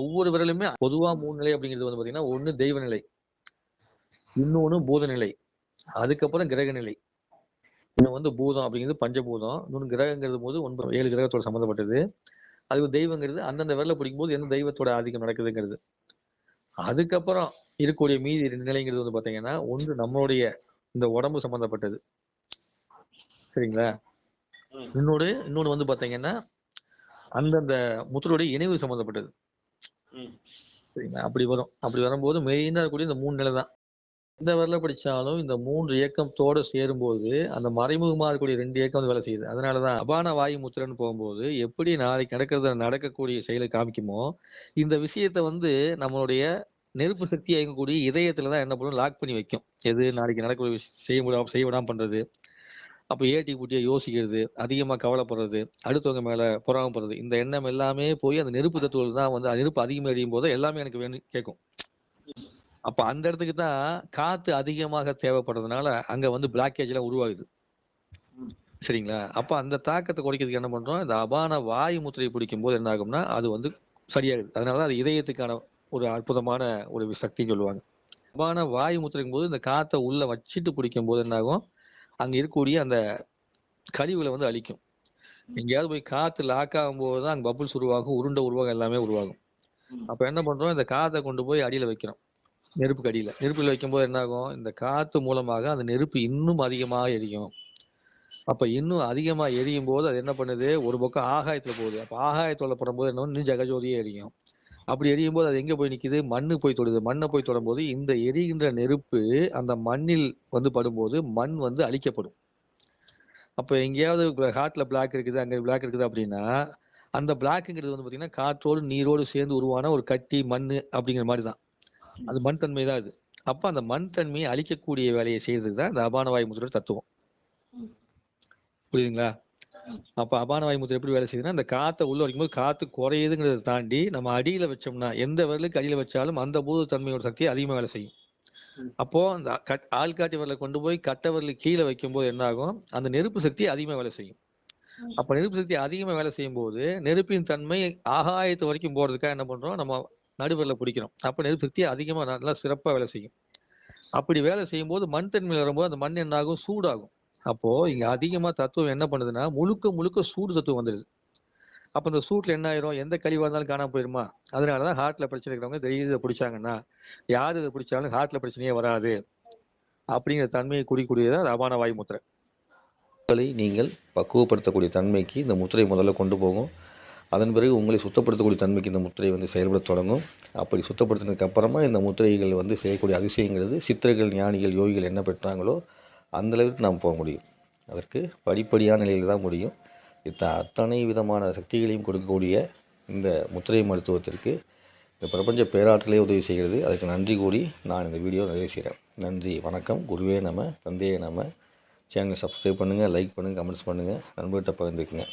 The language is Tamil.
ஒவ்வொரு விரலுமே பொதுவா மூணு நிலை அப்படிங்கிறது வந்து பாத்தீங்கன்னா ஒண்ணு தெய்வ நிலை இன்னொன்னு பூத நிலை அதுக்கப்புறம் கிரக நிலை இன்னும் வந்து பூதம் அப்படிங்கிறது பஞ்சபூதம் இன்னொன்று கிரகங்கிறது போது ஒன்பது ஏழு கிரகத்தோட சம்மந்தப்பட்டது அது தெய்வங்கிறது அந்தந்த விரல பிடிக்கும் போது எந்த தெய்வத்தோட ஆதிக்கம் நடக்குதுங்கிறது. அதுக்கப்புறம் இருக்கக்கூடிய மீதி ரெண்டு நிலைங்கிறது வந்து பாத்தீங்கன்னா ஒன்று நம்மளுடைய இந்த உடம்பு சம்பந்தப்பட்டது. சரிங்களா. இன்னொரு இன்னொன்று வந்து பாத்தீங்கன்னா அந்தந்த முத்தருடைய இணைவு சம்பந்தப்பட்டது. சரிங்களா? அப்படி வரும். அப்படி வரும்போது மெயினாக இருக்கக்கூடிய இந்த மூணு நிலை தான். எந்த வரல படிச்சாலும் இந்த மூன்று இயக்கத்தோடு சேரும்போது அந்த மறைமுகமா இருக்கக்கூடிய ரெண்டு இயக்கம் வந்து வேலை செய்யுது. அதனாலதான் அபான வாயு முத்திரன்னு போகும்போது எப்படி நாளைக்கு நடக்கிறத நடக்கக்கூடிய செயலை காமிக்குமோ இந்த விஷயத்தை வந்து நம்மளுடைய நெருப்பு சக்தி இயங்கக்கூடிய இதயத்துல தான் என்ன பண்ணும்? லாக் பண்ணி வைக்கும். எது நாளைக்கு நடக்கக்கூடிய செய்ய முடியாம செய்ய விடாம பண்றது. அப்போ ஏட்டி குட்டியை யோசிக்கிறது அதிகமாக கவலைப்படுறது அடுத்தவங்க மேலே பொறாமப்படுறது இந்த எண்ணம் எல்லாமே போய் அந்த நெருப்பு தத்துவம் தான் வந்து அந்த நெருப்பு அதிகமாக எரியும் போது எல்லாமே எனக்கு வேணும் கேட்கும். அப்போ அந்த இடத்துக்கு தான் காற்று அதிகமாக தேவைப்படுறதுனால அங்கே வந்து பிளாக்கேஜ்லாம் உருவாகுது. சரிங்களா? அப்போ அந்த தாக்கத்தை குறைக்கிறதுக்கு என்ன பண்ணுறோம் இந்த அபான வாயு முத்திரையை பிடிக்கும் போது என்ன ஆகும்னா அது வந்து சரியாகுது. அதனாலதான் அது இதயத்துக்கான ஒரு அற்புதமான ஒரு சக்தின்னு சொல்லுவாங்க. அபான வாயு முத்திரைக்கும் போது இந்த காற்றை உள்ள வச்சுட்டு பிடிக்கும் போது என்ன ஆகும்? அங்க இருக்கக்கூடிய அந்த கழிவுகளை வந்து அழிக்கும். எங்கேயாவது போய் காத்து லாக் ஆகும்போது தான் அங்க பபுள்ஸ் உருவாகும் உருண்டை உருவாகும் எல்லாமே உருவாகும். அப்ப என்ன பண்றோம்? இந்த காத்தை கொண்டு போய் அடியில வைக்கிறோம். நெருப்புக்கு அடியில. நெருப்புல வைக்கும்போது என்ன ஆகும்? இந்த காத்து மூலமாக அந்த நெருப்பு இன்னும் அதிகமாக எரியும். அப்ப இன்னும் அதிகமா எரியும் போது அது என்ன பண்ணுது? ஒரு பக்கம் ஆகாயத்துல போகுது. அப்ப ஆகாயத்துல படும்போது என்ன இன்னும் ஜெகஜோதியே எரியும். அப்படி எரியும் போது அது எங்க போய் நிக்குது? மண்ணு போய் தொடுது. மண்ணை போய் தொடும்போது இந்த எரிகின்ற நெருப்பு அந்த மண்ணில் வந்து படும்போது மண் வந்து அழிக்கப்படும். அப்ப எங்கேயாவது ஹார்ட்ல பிளாக் இருக்குது அங்க பிளாக் இருக்குது அப்படின்னா அந்த பிளாக்குங்கிறது வந்து பாத்தீங்கன்னா காற்றோடு நீரோடு சேர்ந்து உருவான ஒரு கட்டி மண்ணு அப்படிங்கிற மாதிரி தான். அது மண் தன்மை தான் அது. அப்ப அந்த மண் தன்மையை அழிக்கக்கூடிய வேலையை செய்யறதுக்கு தான் இந்த அபான வாயு முத்திரை தத்துவம். புரியுதுங்களா? அப்ப அபான வாயு முத்திரை எப்படி வேலை செய்யுதுன்னா இந்த காத்தை உள்ள வைக்கும்போது காத்து குறையுதுங்கிறத தாண்டி நம்ம அடியில வச்சோம்னா எந்த விரலுக்கு அடியில வச்சாலும் அந்த பூத தன்மையோட சக்தி அதிகமா வேலை செய்யும். அப்போ அந்த கட் ஆள்காட்டி விரலை கொண்டு போய் கட்டை விரலுக்கு கீழே வைக்கும்போது என்ன ஆகும் அந்த நெருப்பு சக்தி அதிகமா வேலை செய்யும். அப்ப நெருப்பு சக்தி அதிகமா வேலை செய்யும் போது நெருப்பின் தன்மை ஆகாயத்து வரைக்கும் போறதுக்காக என்ன பண்றோம்? நம்ம நடுவரில் பிடிக்கிறோம். அப்ப நெருப்பு சக்தி அதிகமா நல்லா சிறப்பா வேலை செய்யும். அப்படி வேலை செய்யும் போது மண் தன்மையில் வரும்போது அந்த மண் என்ன ஆகும் சூடாகும். அப்போ இங்க அதிகமா தத்துவம் என்ன பண்ணுதுன்னா முழுக்க முழுக்க சூடு தத்துவம் வந்துடுது. அப்ப இந்த சூட்ல என்ன ஆயிரும்? எந்த கழிவா இருந்தாலும் காணாம போயிருமா? அதனாலதான் ஹார்ட்ல பிரச்சனை இருக்கிறவங்க திடீர்னு இதை பிடிச்சாங்கன்னா யார் இதை பிடிச்சாலும் ஹார்ட்ல பிரச்சனையே வராது. அப்படிங்கிற தன்மையை குறிக்கூடியதான் அபான வாயு முத்திரை. உங்களை நீங்கள் பக்குவப்படுத்தக்கூடிய தன்மைக்கு இந்த முத்திரை முதல்ல கொண்டு போகும். அதன் பிறகு உங்களை சுத்தப்படுத்தக்கூடிய தன்மைக்கு இந்த முத்திரை வந்து செயல்பட தொடங்கும். அப்படி சுத்தப்படுத்தினதுக்கு அப்புறமா இந்த முத்திரைகள் வந்து செய்யக்கூடிய அதிசயங்கிறது சித்திரைகள் ஞானிகள் யோகிகள் என்ன பெற்றாங்களோ அந்த நாம் போக முடியும். அதற்கு படிப்படியான நிலையில் தான் முடியும். இத்த அத்தனை விதமான சக்திகளையும் கொடுக்கக்கூடிய இந்த முத்திரை மருத்துவத்திற்கு இந்த பிரபஞ்ச பேராற்றலே உதவி செய்கிறது. அதுக்கு நன்றி கூடி நான் இந்த வீடியோ நிறைவு செய்கிறேன். நன்றி வணக்கம். குருவே நம்ம தந்தையே நம்ம சேனலை சப்ஸ்கிரைப் பண்ணுங்கள் லைக் பண்ணுங்கள் கமெண்ட்ஸ் பண்ணுங்கள் நண்பர்கிட்ட பகிர்ந்துக்குங்க.